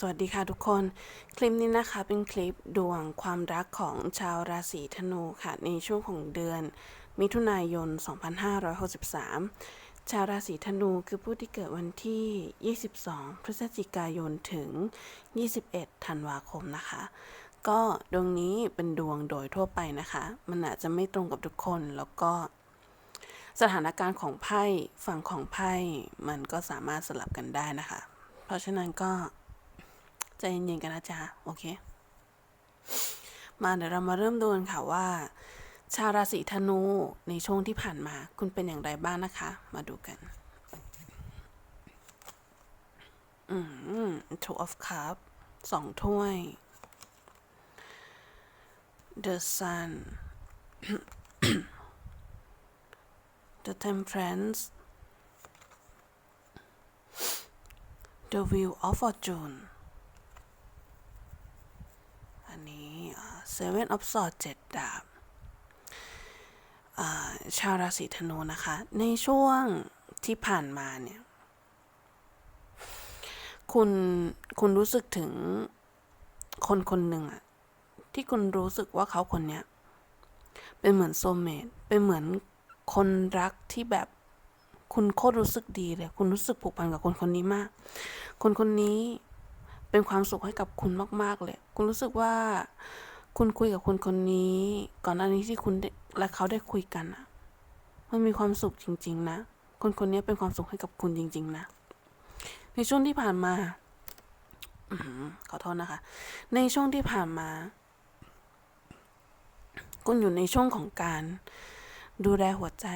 สวัสดีค่ะทุกคน คลิปนี้นะคะเป็นคลิปดวงความรักของชาวราศีธนูค่ะ ในช่วงของเดือน มิถุนายน 2563 ชาวราศีธนูคือผู้ที่เกิดวันที่ 22 พฤศจิกายนถึง 21 ธันวาคมนะคะ ก็ดวงนี้เป็นดวงโดยทั่วไปนะคะ มันอาจจะไม่ตรงกับทุกคนแล้วก็สถานการณ์ของไพ่ฝั่งของไพ่มันก็สามารถสลับกันได้นะคะ เพราะฉะนั้นก็ ใจเย็นๆกันนะจ๊ะโอเค มาเดี๋ยวเรามาเริ่มดูกันค่ะว่า ชาวราศีธนูในช่วงที่ผ่านมา คุณเป็นอย่างไรบ้างนะคะ มาดูกัน อืม two of cup สองถ้วย the sun the temperance the wheel of fortune ันนี้อ่า seven of swords เจ็ดดาบชาวราศีธนูนะคะ ในช่วงที่ผ่านมาเนี่ย คุณคุณรู้สึกถึงคนคนหนึ่งอะที่คุณรู้สึกว่าเขาคนเนี้ย เป็นเหมือนโซเมตเป็นเหมือนคนรักที่แบบคุณโคตรรู้สึกดีเลย คุณรู้สึกผูกพันกับคนคนนี้มาก คนคนนี้ เป็นความสุขให้กับคุณมาก ๆ เลย คุณรู้สึกว่า คุณคุยกับคนคนนี้ ก่อนหน้านี้ที่คุณและเขาได้คุยกันอะมันมีความสุขจริง ๆ นะ คนคนนี้เป็นความสุขให้กับคุณจริง ๆ นะ ในช่วงที่ผ่านมาขอโทษนะคะ ในช่วงที่ผ่านมา คุณอยู่ในช่วงของการดูแลหัวใจ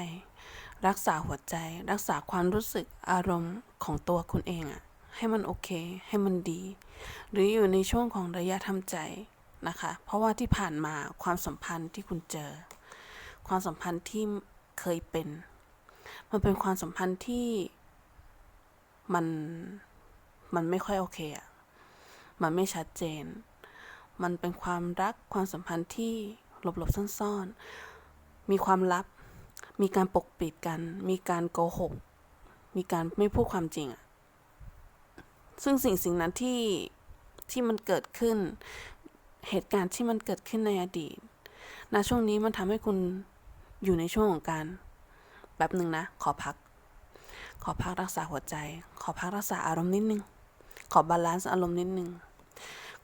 รักษาหัวใจ รักษาความรู้สึกอารมณ์ของตัวคุณเองอะ ให้มันโอเค ให้มันดี หรืออยู่ในช่วงของระยะทำใจนะคะ เพราะว่าที่ผ่านมาความสัมพันธ์ที่คุณเจอ ความสัมพันธ์ที่เคยเป็น มันเป็นความสัมพันธ์ที่มันมันไม่ค่อยโอเคอะมันไม่ชัดเจน มันเป็นความรักความสัมพันธ์ที่หลบๆซ่อนๆ มีความลับ มีการปกปิดกัน มีการโกหก มีการไม่พูดความจริงอะ ซึ่งสิ่งสิ่งนั้นที่ที่มันเกิดขึ้น เหตุการณ์ที่มันเกิดขึ้นในอดีตณช่วงนี้มันทำให้คุณอยู่ในช่วงของการแป๊บหนึ่งนะ ขอพัก ขอพักรักษาหัวใจ ขอพักรักษาอารมณ์นิดนึง ขอบาลานซ์อารมณ์นิดนึง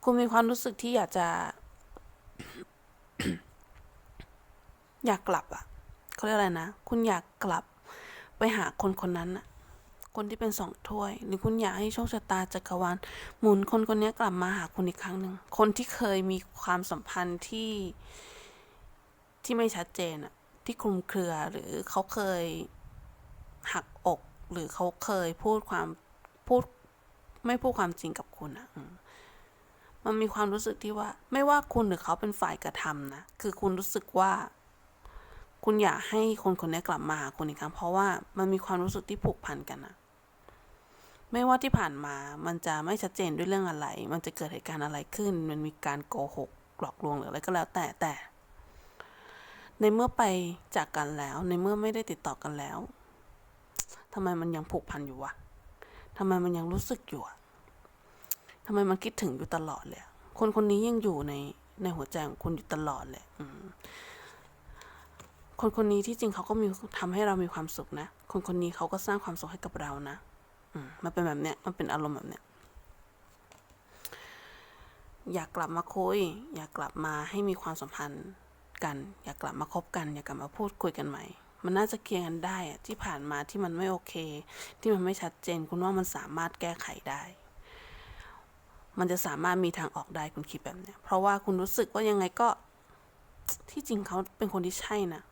คุณมีความรู้สึกที่อยากจะ อยากกลับอะเขาเรียกอะไรนะ คุณอยากกลับไปหาคนคนนั้นอะ คนที่เป็นสองถ้วย หรือคุณอยากให้โชคชะตาจักรวาลหมุนคนคนนี้กลับมาหาคุณอีกครั้งหนึ่ง คนที่เคยมีความสัมพันธ์ที่ที่ไม่ชัดเจนอะที่คลุมเครือหรือเขาเคยหักอก หรือเขาเคยพูดความพูดไม่พูดความจริงกับคุณอะมันมีความรู้สึกที่ว่า ไม่ว่าคุณหรือเขาเป็นฝ่ายกระทำนะ คือคุณรู้สึกว่า คุณอยากให้คนคนนี้กลับมาหาคุณอีกครั้งเพราะว่ามันมีความรู้สึกที่ผูกพันกันนะ ไม่ว่าที่ผ่านมา มันจะไม่ชัดเจนด้วยเรื่องอะไร มันจะเกิดเหตุการณ์อะไรขึ้น มันมีการโกหก หลอกลวงหรืออะไรก็แล้วแต่แต่ ในเมื่อไปจากกันแล้ว ในเมื่อไม่ได้ติดต่อกันแล้วทำไมมันยังผูกพันอยู่วะทำไมมันยังรู้สึกอยู่อะทำไมมันคิดถึงอยู่ตลอดเลยคนคนนี้ยังอยู่ในในหัวใจของคุณอยู่ตลอดเลยอืมคนคนนี้ที่จริงเขาก็มีทำให้เรามีความสุขนะ คนคนนี้เขาก็สร้างความสุขให้กับเรานะ มันเป็นแบบเนี้ย มันเป็นอารมณ์แบบเนี้ย อยากกลับมาคุย อยากกลับมาให้มีความสัมพันธ์กัน อยากกลับมาคบกัน อยากกลับมาพูดคุยกันใหม่ มันน่าจะเคลียร์กันได้อะที่ผ่านมาที่มันไม่โอเค ที่มันไม่ชัดเจน คุณว่ามันสามารถแก้ไขได้ มันจะสามารถมีทางออกได้คุณคิดแบบเนี้ย เพราะว่าคุณรู้สึกว่ายังไงก็ที่จริงเขาเป็นคนที่ใช่นะ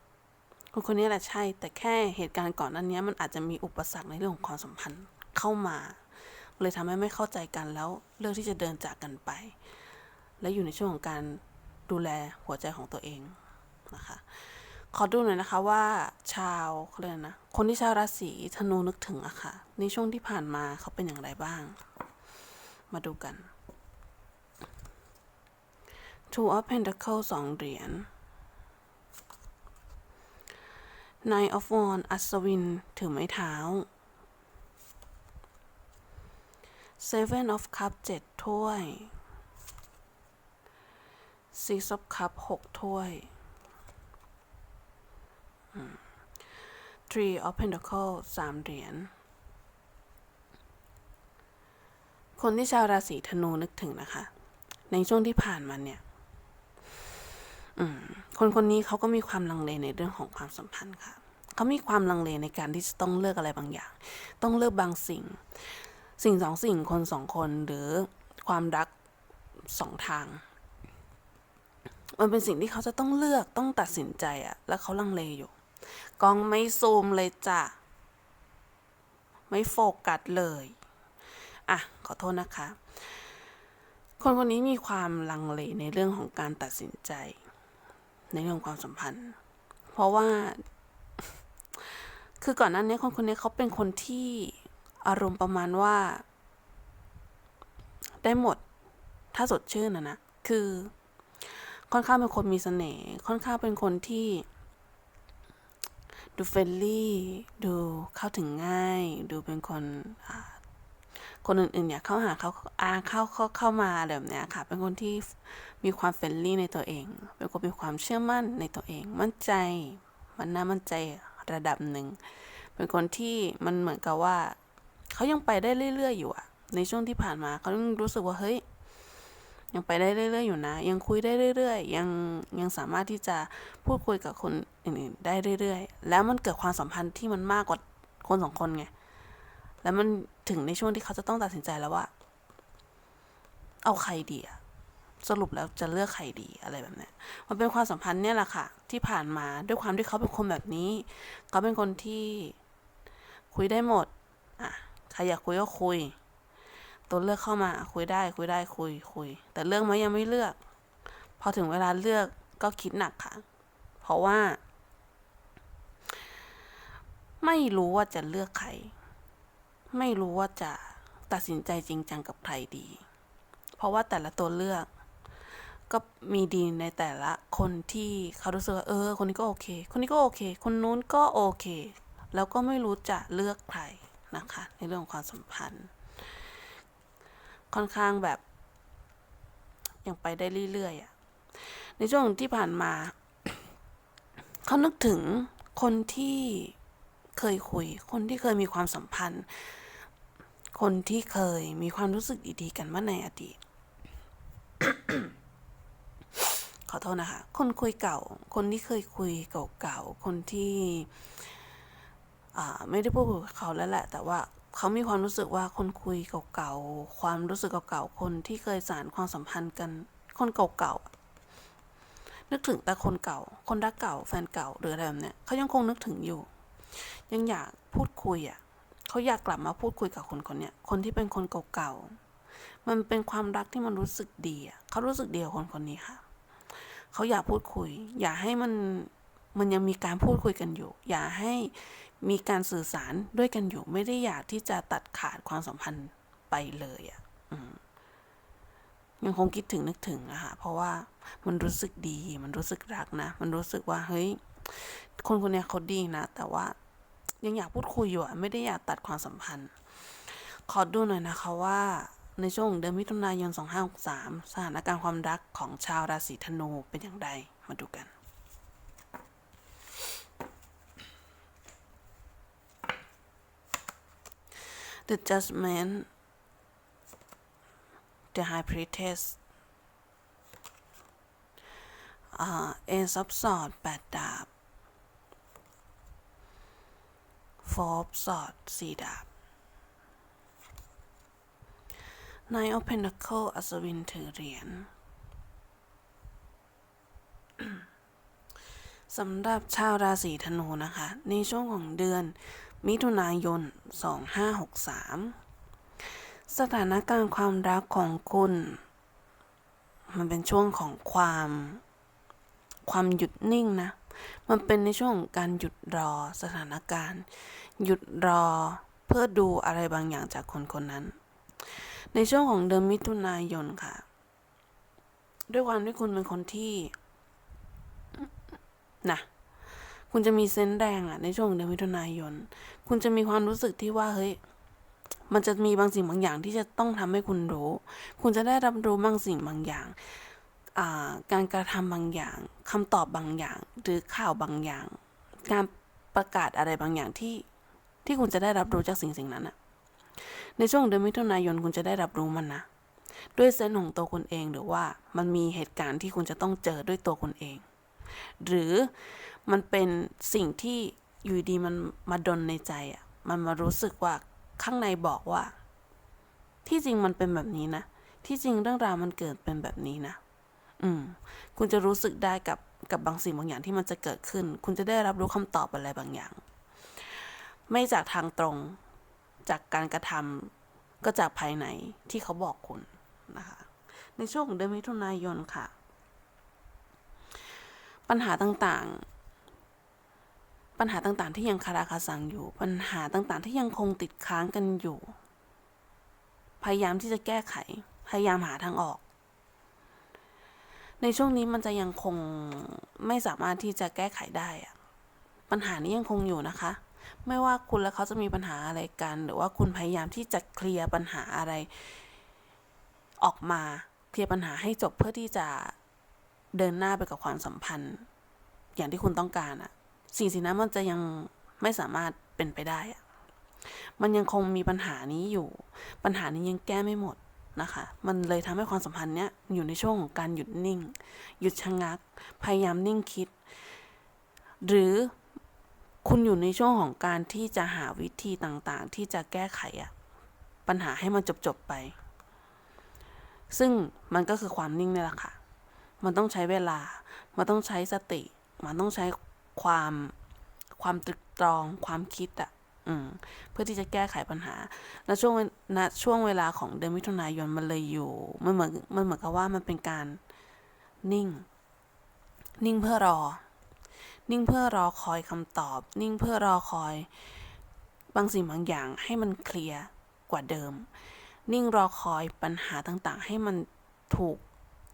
คนคนนี้แหละใช่ แต่แค่เหตุการณ์ก่อนนั้นนี้ยมันอาจจะมีอุปสรรคในเรื่องของความสัมพันธ์ เข้ามา เลยทำให้ไม่เข้าใจกันแล้วเลือกที่จะเดินจากกันไป และอยู่ในช่วงของการดูแลหัวใจของตัวเองนะคะ ขอดูหน่อยนะคะว่าชาวเขาเรียกนะ คนที่ชาวราศีธนูนึกถึงอะค่ะ ในช่วงที่ผ่านมาเขาเป็นอย่างไรบ้าง มาดูกัน Two of Pentacles สองเหรียญ Nine of Wands อัศวิน ถือไม้เท้า seven of cup เจ็ดถ้วย six of cup หกถ้วย three of pentacle สามเหรียญ คนที่ชาวราศีธนูนึกถึงนะคะ ในช่วงที่ผ่านมาเนี่ยคนคนนี้เขาก็มีความลังเลในเรื่องของความสัมพันธ์ค่ะ เขามีความลังเลในการที่จะต้องเลือกอะไรบางอย่าง ต้องเลือกบางสิ่ง สิ่งสองสิ่งคนสองคนหรือความรักสองทาง มันเป็นสิ่งที่เขาจะต้องเลือกต้องตัดสินใจอะแล้วเขาลังเลอยู่ กองไม่ซูมเลยจ้ะ ไม่โฟกัสเลย อะ ขอโทษนะคะ คนคนนี้มีความลังเลในเรื่องของการตัดสินใจ ในเรื่องความสัมพันธ์ เพราะว่า คือก่อนหน้านี้คนคนนี้เขาเป็นคนที่ อารมณ์ประมาณว่า ได้หมด ถ้าสดชื่นนะนะ คือ ค่อนข้างเป็นคนมีเสน่ห์ค่อนข้างเป็นคนที่ ดูเฟรนลี่ ดูเข้าถึงง่าย ดูเป็นคนคนอื่นๆอยากเข้าหาเขาอาเข้าเข้าเข้ามาแบบเนี้ยค่ะ เป็นคนที่มีความเฟรนลี่ในตัวเอง เป็นคนมีความเชื่อมั่นในตัวเอง มั่นใจ มันน่ามั่นใจระดับหนึ่ง เป็นคนที่มันเหมือนกับว่า เขายังไปได้เรื่อยๆอยู่อะในช่วงที่ผ่านมาเขารู้สึกว่าเฮ้ยยังไปได้เรื่อยๆอยู่นะ ยังคุยได้เรื่อยๆ ยังยังสามารถที่จะพูดคุยกับคนอื่นๆได้เรื่อยๆ แล้วมันเกิดความสัมพันธ์ที่มันมากกว่าคนสองคนไง แล้วมันถึงในช่วงที่เขาจะต้องตัดสินใจแล้วว่า เอาใครดีอะสรุปแล้วจะเลือกใครดีอะไรแบบนี้มันเป็นความสัมพันธ์เนี่ยแหละค่ะ ที่ผ่านมาด้วยความที่เขาเป็นคนแบบนี้ เขาเป็นคนที่คุยได้หมด ครอยากคุยก็คุย ตัวเลือกเข้ามาคุยได้คุยได้คุยคุย แต่เลือกไหมยังไม่เลือก พอถึงเวลาเลือกก็คิดหนักค่ะ เพราะว่า ไม่รู้ว่าจะเลือกใคร ไม่รู้ว่าจะตัดสินใจจริงจังกับใครดี เพราะว่าแต่ละตัวเลือก ก็มีดีในแต่ละคนที่เขารู้สึกว่าเออ คนนี้ก็โอเค คนนี้ก็โอเค คนนู้นก็โอเค แล้วก็ไม่รู้จะเลือกใคร นะคะ ในเรื่องความสัมพันธ์ ค่อนข้างแบบ ยังไปได้เรื่อยๆอะในช่วงที่ผ่านมา เขานึกถึงคนที่เคยคุย คนที่เคยมีความสัมพันธ์ คนที่เคยมีความรู้สึกดีๆกันมาในอดีตขอโทษนะคะ คนคุยเก่า คนที่เคยคุยเก่าๆ คนที่ ไม่ได้พูดคุยกับเขาแล้วแหละ แต่ว่าเขามีความรู้สึกว่าคนคุยเก่าๆ ความรู้สึกเก่าๆ คนที่เคยสานความสัมพันธ์กัน คนเก่าๆ นึกถึงแต่คนเก่า คนรักเก่า แฟนเก่าหรืออะไรแบบเนี้ยเขายังคงนึกถึงอยู่ ยังอยากพูดคุยอะเขาอยากกลับมาพูดคุยกับคนคนเนี้ย คนที่เป็นคนเก่าๆ มันเป็นความรักที่มันรู้สึกดีอะเขารู้สึกดีกับคนคนนี้ค่ะ เขาอยากพูดคุย อย่าให้มัน มันยังมีการพูดคุยกันอยู่ อย่าให้ มีการสื่อสารด้วยกันอยู่ไม่ได้อยากที่จะตัดขาดความสัมพันธ์ไปเลยอะ่ะยังคงคิดถึงนึกถึงอะค่ะเพราะว่ามันรู้สึกดีมันรู้สึกรักนะ มันรู้สึกว่า เฮ้ย คนคนนี้เขาดีนะ แต่ว่ายังอยากพูดคุยอยู่อะไม่ได้อยากตัดความสัมพันธ์ ขอดูหน่อยนะคะว่าในช่วงเดือนมิถุนายน 2563 สถานการณ์ความรักของชาวราศีธนูเป็นอย่างไร มาดูกัน The Judgment The High Priestess อ่า Ace of Swords แปดดาบ Four of Swords สี่ดาบ Nine of Pentacles อัศวินถือเหรียญสำหรับชาวราศีธนูนะคะ ในช่วงของเดือน มิถุนายน 2563 สถานการณ์ความรักของคุณ มันเป็นช่วงของความ ความหยุดนิ่งนะ มันเป็นในช่วงของการหยุดรอสถานการณ์ หยุดรอเพื่อดูอะไรบางอย่างจากคนคนนั้น ในช่วงของเดือนมิถุนายนค่ะ ด้วยความที่คุณเป็นคนที่นะ คุณจะมีเซนส์แรงอะในช่วงเดือนมิถุนายน คุณจะมีความรู้สึกที่ว่าเฮ้ยมันจะมีบางสิ่งบางอย่างที่จะต้องทำให้คุณรู้ คุณจะได้รับรู้บางสิ่งบางอย่างาการกระทำบางอย่างคำตอบบางอย่าง หรือข่าวบางอย่าง การประกาศอะไรบางอย่างที่ที่คุณจะได้รับรู้จากสิ่งสิ่งนั้นอะในช่วงเดือนมิถุนายนคุณจะได้รับรู้มันนะ ด้วยเซนส์ของตัวคุณเองหรือว่ามันมีเหตุการณ์ที่คุณจะต้องเจอด้วยตัวคุณเอง หรือ มันเป็นสิ่งที่อยู่ดีมันมาดนในใจอะ่ะ มันมารู้สึกว่าข้างในบอกว่า ที่จริงมันเป็นแบบนี้นะ ที่จริงเรื่องราวมันเกิดเป็นแบบนี้นะ อืม คุณจะรู้สึกได้กับกับบางสิ่งบางอย่างที่มันจะเกิดขึ้น คุณจะได้รับรู้คำตอบอะไรบางอย่าง ไม่จากทางตรง จากการกระทำก็จากภายในที่เขาบอกคุณนะคะ ในช่วงของเดือนมิถุนายนค่ะ ปัญหาต่างๆ ปัญหาต่างๆ ที่ยังคาราคาซังอยู่ ปัญหาต่างๆ ที่ยังคงติดค้างกันอยู่ พยายามที่จะแก้ไข พยายามหาทางออก ในช่วงนี้มันจะยังคงไม่สามารถที่จะแก้ไขได้อะปัญหานี้ยังคงอยู่นะคะ ไม่ว่าคุณและเขาจะมีปัญหาอะไรกัน หรือว่าคุณพยายามที่จะเคลียร์ปัญหาอะไร ออกมาเคลียร์ปัญหาให้จบเพื่อที่จะเดินหน้าไปกับความสัมพันธ์ อย่างที่คุณต้องการอะ สิ่งสิ่งนั้นมันจะยังไม่สามารถเป็นไปได้อะมันยังคงมีปัญหานี้อยู่ ปัญหานี้ยังแก้ไม่หมดนะคะ มันเลยทำให้ความสัมพันธ์เนี้ยอยู่ในช่วงของการหยุดนิ่ง หยุดชะงัก พยายามนิ่งคิด หรือคุณอยู่ในช่วงของการที่จะหาวิธีต่างๆ ที่จะแก้ไขอะปัญหาให้มันจบๆไป ซึ่งมันก็คือความนิ่งนี่แหละค่ะ มันต้องใช้เวลา มันต้องใช้สติ มันต้องใช้ ความความตรึกตรองความคิดอะอเพื่อที่จะแก้ไขปัญหาและช่วงณช่วงเวลาของเดือนมิถุนายนมันเลยอยู่มันเหมือนมันเหมือนกับว่ามันเป็นการนิ่ง นิ่งเพื่อรอ นิ่งเพื่อรอคอยคำตอบ นิ่งเพื่อรอคอย บางสิ่งบางอย่างให้มันเคลียร์กว่าเดิม นิ่งรอคอยปัญหาต่างๆ ให้มันถูก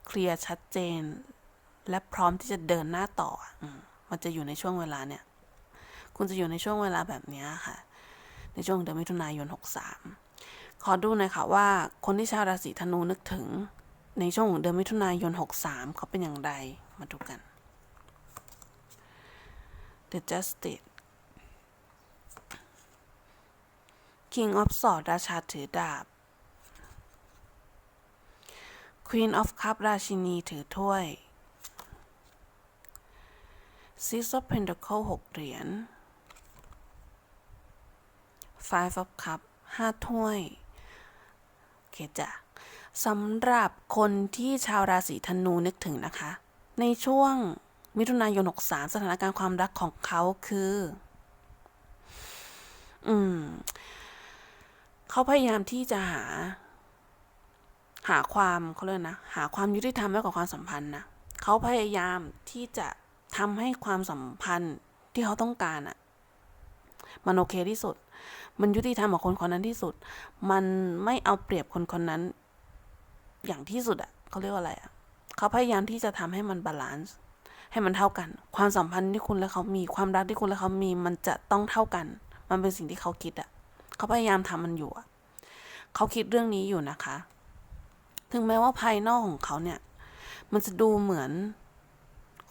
เคลียร์ชัดเจน และพร้อมที่จะเดินหน้าต่ออ มันจะอยู่ในช่วงเวลาเนี่ย คุณจะอยู่ในช่วงเวลาแบบนี้ค่ะ ในช่วงเดือนมิถุนายน 63 ขอดูหน่อยค่ะว่าคนที่ชาวราศีธนูนึกถึงในช่วงของเดือนมิถุนายน 63 เขาเป็นอย่างไร มาดูกัน The Justice King of Swords ราชาถือดาบ Queen of Cup ราชินีถือถ้วย Six of Pentacles หกเหรียญ Five of Cup ห้าถ้วย โอเคจ้ะสำหรับคนที่ชาวราศีธนูนึกถึงนะคะ ในช่วงมิถุนายน 63 สถานการณ์ความรักของเขาคือ อืม เขาพยายามที่จะหา หาความเขาเรียกนะ หาความยุติธรรมไว้กับความสัมพันธ์นะ เขาพยายามที่จะ ทำให้ความสัมพันธ์ที่เขาต้องการอะมันโอเคที่สุด มันยุติธรรมกับคนคนนั้นที่สุด มันไม่เอาเปรียบคนคนนั้น อย่างที่สุดอะเขาเรียกว่าอะไรอะเขาพยายามที่จะทำให้มันบาลานซ์ให้มันเท่ากัน ความสัมพันธ์ที่คุณและเขามีความรักที่คุณและเขามี มันจะต้องเท่ากัน มันเป็นสิ่งที่เขาคิดอะเขาพยายามทำมันอยู่อะเขาคิดเรื่องนี้อยู่นะคะ ถึงแม้ว่าภายนอกของเขาเนี่ย มันจะดูเหมือน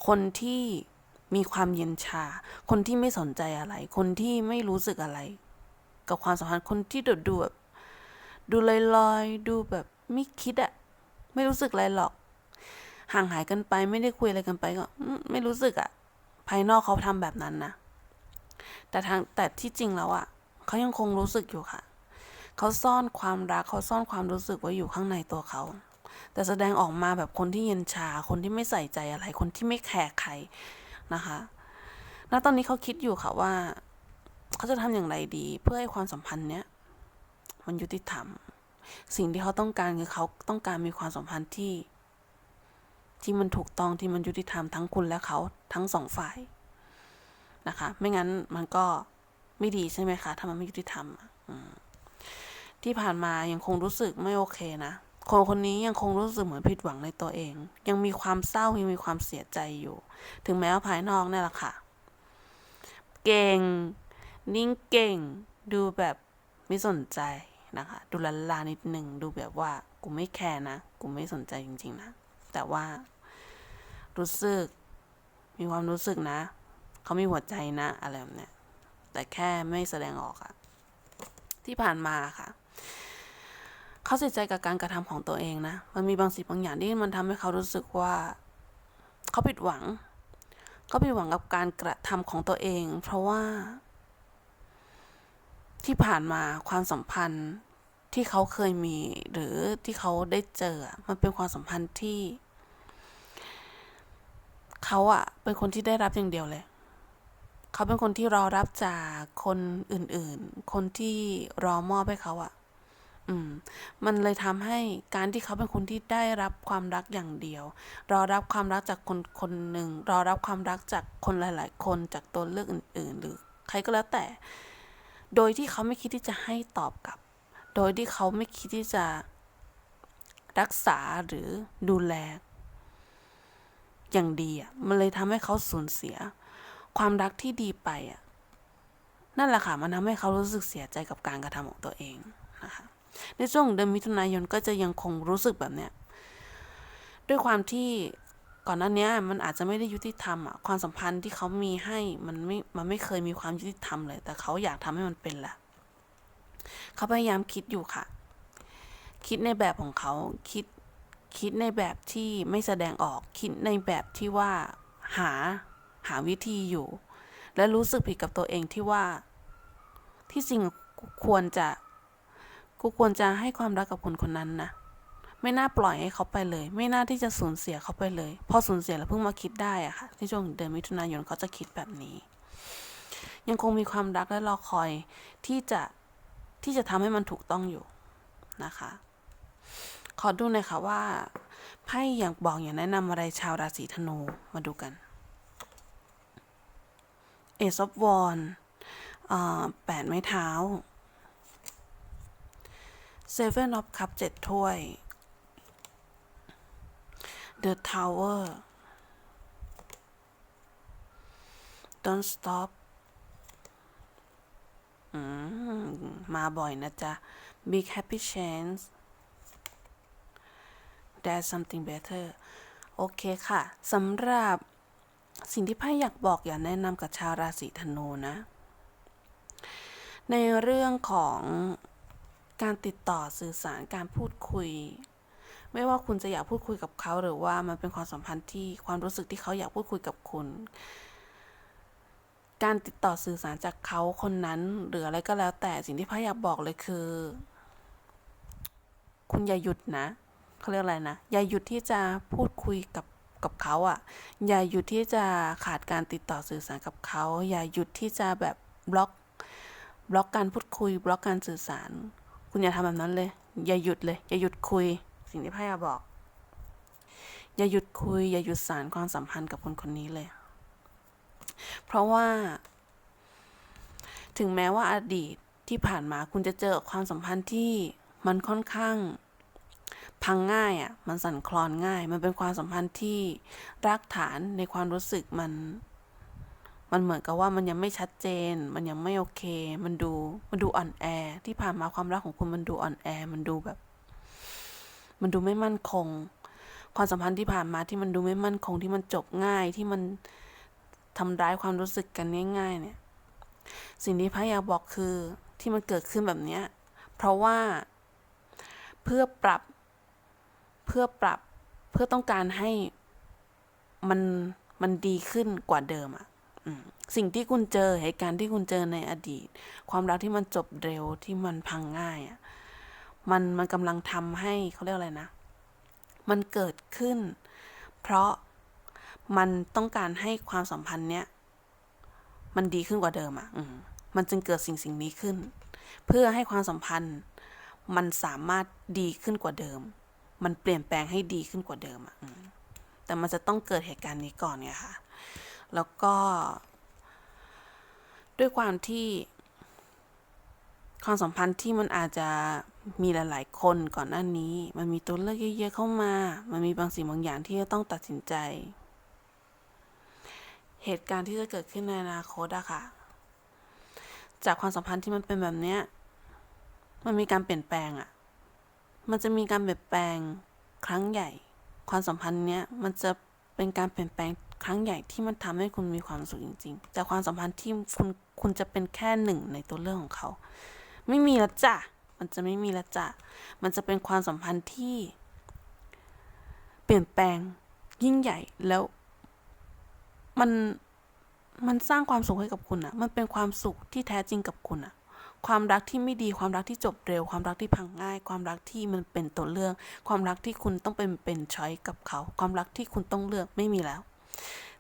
คนที่มีความเย็นชา คนที่ไม่สนใจอะไร คนที่ไม่รู้สึกอะไร กับความสัมพันธ์คนที่ดูดูแบบดูลอยๆ ดูแบบไม่คิดอะไม่รู้สึกอะไรหรอก ห่างหายกันไปไม่ได้คุยอะไรกันไปก็ไม่รู้สึกอะภายนอกเขาทำแบบนั้นนะแต่ทางแต่ที่จริงแล้วอะเขายังคงรู้สึกอยู่ค่ะ เขาซ่อนความรักเขาซ่อนความรู้สึกไว้อยู่ข้างในตัวเขา แต่แสดงออกมาแบบคนที่เย็นชา คนที่ไม่ใส่ใจอะไร คนที่ไม่แคร์ใครนะคะ ณ ตอนนี้เขาคิดอยู่ค่ะว่า เขาจะทำอย่างไรดี เพื่อให้ความสัมพันธ์เนี้ยมันยุติธรรม สิ่งที่เขาต้องการคือเขาต้องการมีความสัมพันธ์ที่ ที่มันถูกต้องที่มันยุติธรรมทั้งคุณและเขาทั้งสองฝ่ายนะคะ ไม่งั้นมันก็ไม่ดีใช่ไหมคะ ถ้ามันไม่ยุติธรรมที่ผ่านมายังคงรู้สึกไม่โอเคนะ คนคนนี้ยังคงรู้สึกเหมือนผิดหวังในตัวเอง ยังมีความเศร้ายังมีความเสียใจอยู่ ถึงแม้ว่าภายนอกนี่แหละค่ะ เก่ง นิ่งเก่ง ดูแบบไม่สนใจนะคะ ดูละลานิดหนึ่งดูแบบว่ากูไม่แคร์นะ กูไม่สนใจจริง ๆ นะ แต่ว่า รู้สึก มีความรู้สึกนะ เขามีหัวใจนะ อะไรแบบเนี้ยแต่แค่ไม่แสดงออกอะที่ผ่านมาค่ะ เขาเสียใจกับการกระทำของตัวเองนะ มันมีบางสิ่งบางอย่างที่มันทำให้เขารู้สึกว่า เขาผิดหวัง เขาผิดหวังกับการกระทำของตัวเอง เพราะว่า ที่ผ่านมาความสัมพันธ์ที่เขาเคยมี หรือที่เขาได้เจอ มันเป็นความสัมพันธ์ที่ เขาอะเป็นคนที่ได้รับอย่างเดียวเลยเขาเป็นคนที่รอรับจากคนอื่นๆ คนที่รอมอบให้เขาอะ อืมมันเลยทำให้การที่เขาเป็นคนที่ได้รับความรักอย่างเดียว รอรับความรักจากคนคนหนึ่งรอรับความรักจากคนหลาย ๆ คนจากตัวเลือกอื่น ๆ หรือใครก็แล้วแต่ โดยที่เขาไม่คิดที่จะให้ตอบกลับ โดยที่เขาไม่คิดที่จะรักษาหรือดูแล อย่างดีอะมันเลยทำให้เขาสูญเสีย ความรักที่ดีไปอะนั่นแหละค่ะมันทำให้เขารู้สึกเสียใจกับการกระทำของตัวเอง ในช่วงเดือนมิถุนายนก็จะยังคงรู้สึกแบบเนี้ยด้วยความที่ก่อนหน้านี้มันอาจจะไม่ได้ยุติธรรมอะความสัมพันธ์ที่เขามีให้มันไม่มันไม่เคยมีความยุติธรรมเลย แต่เขาอยากทำให้มันเป็นแหละเขาพยายามคิดอยู่ค่ะ คิดในแบบของเขาคิดคิดในแบบที่ไม่แสดงออกคิดในแบบที่ว่าหาหาวิธีอยู่ และรู้สึกผิดกับตัวเองที่ว่า ที่จริงควรจะ กูควรจะให้ความรักกับคนคนนั้นนะไม่น่าปล่อยให้เขาไปเลย ไม่น่าที่จะสูญเสียเขาไปเลย พอสูญเสียแล้วเพิ่งมาคิดได้อะค่ะในช่วงเดือนมิถุนายนเขาจะคิดแบบนี้ ยังคงมีความรักและรอคอยที่จะที่จะทำให้มันถูกต้องอยู่นะคะ ขอดูหน่อยค่ะว่าไพ่อยากบอกอยากแนะนำอะไรชาวราศีธนูมาดูกันเอซอฟวอนแปดไม้เท้า Seven of Cup เจ็ดถ้วย The Tower Don't Stop มมาบ่อยนะจ๊ะ Big Happy Chance There's something better โอเคค่ะ สำหรับสิ่งที่ไพ่อยากบอกอยากแนะนำกับชาวราศีธนูนะ ในเรื่องของ การติดต่อสื่อสารการพูดคุย ไม่ว่าคุณจะอยากพูดคุยกับเขาหรือว่ามันเป็นความสัมพันธ์ที่ความรู้สึกที่เขาอยากพูดคุยกับคุณ การติดต่อสื่อสารจากเขาคนนั้น หรืออะไรก็แล้วแต่สิ่งที่พ่อยากบอกเลยคือ คุณอย่าหยุดนะเขาเรียกอะไรนะอย่าหยุดที่จะพูดคุยกับกับเขาอะ่ะ อย่าหยุดที่จะขาดการติดต่อสื่อสารกับเขา อย่าหยุดที่จะแบบบล็อก บล็อกการพูดคุย บล็อกการสื่อสาร คุณอย่าทำแบบนั้นเลย อย่าหยุดเลย อย่าหยุดคุย สิ่งที่ไพ่บอก อย่าหยุดคุย อย่าหยุดสารความสัมพันธ์กับคนคนนี้เลย เพราะว่า ถึงแม้ว่าอดีตที่ผ่านมาคุณจะเจอความสัมพันธ์ที่มันค่อนข้างพังง่ายอะ่ะ มันสั่นคลอนง่าย มันเป็นความสัมพันธ์ที่รากฐานในความรู้สึกมัน มันเหมือนกับว่ามันยังไม่ชัดเจน มันยังไม่โอเค มันดู มันดูอ่อนแอ ที่ผ่านมาความรักของคุณมันดูอ่อนแอ มันดูแบบ มันดูไม่มั่นคง ความสัมพันธ์ที่ผ่านมาที่มันดูไม่มั่นคงที่มันจบง่ายที่มันทำร้ายความรู้สึกกันง่ายๆ เนี่ย สิ่งที่พระอยากบอกคือที่มันเกิดขึ้นแบบเนี้ย เพราะว่าเพื่อปรับเพื่อปรับเพื่อต้องการให้มันมันดีขึ้นกว่าเดิมอะ่ะ สิ่งที่คุณเจอเหตุการณ์ที่คุณเจอในอดีต ความรักที่มันจบเร็วที่มันพังง่ายอะ่ะมันมันกำลังทำให้เขาเรียกอะไรนะ มันเกิดขึ้น เพราะมันต้องการให้ความสัมพันธ์เนี้ยมันดีขึ้นกว่าเดิมอะ่ะมันจึงเกิดสิ่งสิ่งนี้ขึ้น เพื่อให้ความสัมพันธ์ มันสามารถดีขึ้นกว่าเดิม มันเปลี่ยนแปลงให้ดีขึ้นกว่าเดิมอะ่ะแต่มันจะต้องเกิดเหตุการณ์นี้ก่อนไงค่ะ แล้วก็ ด้วยความที่ ความสัมพันธ์ที่มันอาจจะมีหลาย ๆ คนก่อนหน้านี้ มันมีตัวเลือกเยอะ ๆ เข้ามา มันมีบางสิ่งบางอย่างที่จะต้องตัดสินใจ เหตุการณ์ที่จะเกิดขึ้นในอนาคตอะค่ะ จากความสัมพันธ์ที่มันเป็นแบบเนี้ย มันมีการเปลี่ยนแปลงอะมันจะมีการเปลี่ยนแปลงครั้งใหญ่ ความสัมพันธ์เนี้ยมันจะเป็นการเปลี่ยนแปลง ครั้งใหญ่ที่มันทำให้คุณมีความสุขจริง ๆ แต่ความสัมพันธ์ที่คุณคุณจะเป็นแค่หนึ่งในตัวเรื่องของเขา ไม่มีล้วจ้ะมันจะไม่มีล้วจ้ะมันจะเป็นความสัมพันธ์ที่ เปลี่ยนแปลงยิ่งใหญ่แล้วมันมันสร้างความสุขให้กับคุณอะมันเป็นความสุขที่แท้จริงกับคุณอะความรักที่ไม่ดีความรักที่จบเร็ว ความรักที่พังง่าย ความรักที่มันเป็นตัวเรื่องความรักที่คุณต้องเป็นเป็นช้อยกับเขา ความรักที่คุณต้องเลือกไม่มีแล้ว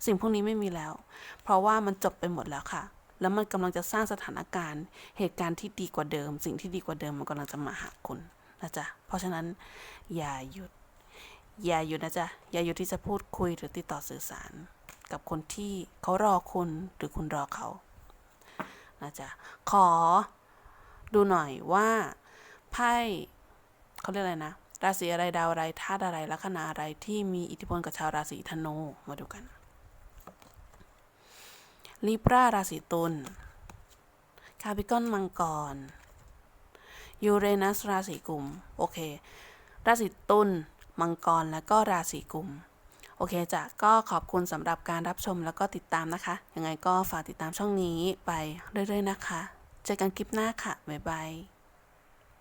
สิ่งพวกนี้ไม่มีแล้ว เพราะว่ามันจบไปหมดแล้วค่ะ แล้วมันกำลังจะสร้างสถานการณ์ เหตุการณ์ที่ดีกว่าเดิม สิ่งที่ดีกว่าเดิมมันกำลังจะมาหาคุณนะจ๊ะ เพราะฉะนั้นอย่าหยุด อย่าหยุดนะจ๊ะ อย่าหยุดที่จะพูดคุยหรือติดต่อสื่อสาร กับคนที่เขารอคุณหรือคุณรอเขานะจ๊ะ ขอดูหน่อยว่าไพ่เขาเรียกอะไรนะราศีอะไรดาวอะไรธาตุอะไรลัคนาอะไรที่มีอิทธิพลกับชาวราศีธนูมาดูกัน ลิบราราศีตุลคาบิกอนมังกร ยูเรนัสราศีกุม โอเค ราศีตุล มังกร แล้วก็ราศีกุม โอเคจ้ะ ก็ขอบคุณสำหรับการรับชมแล้วก็ติดตามนะคะ ยังไงก็ฝากติดตามช่องนี้ไปเรื่อยๆนะคะ เจอกันคลิปหน้าค่ะ บ๊ายบาย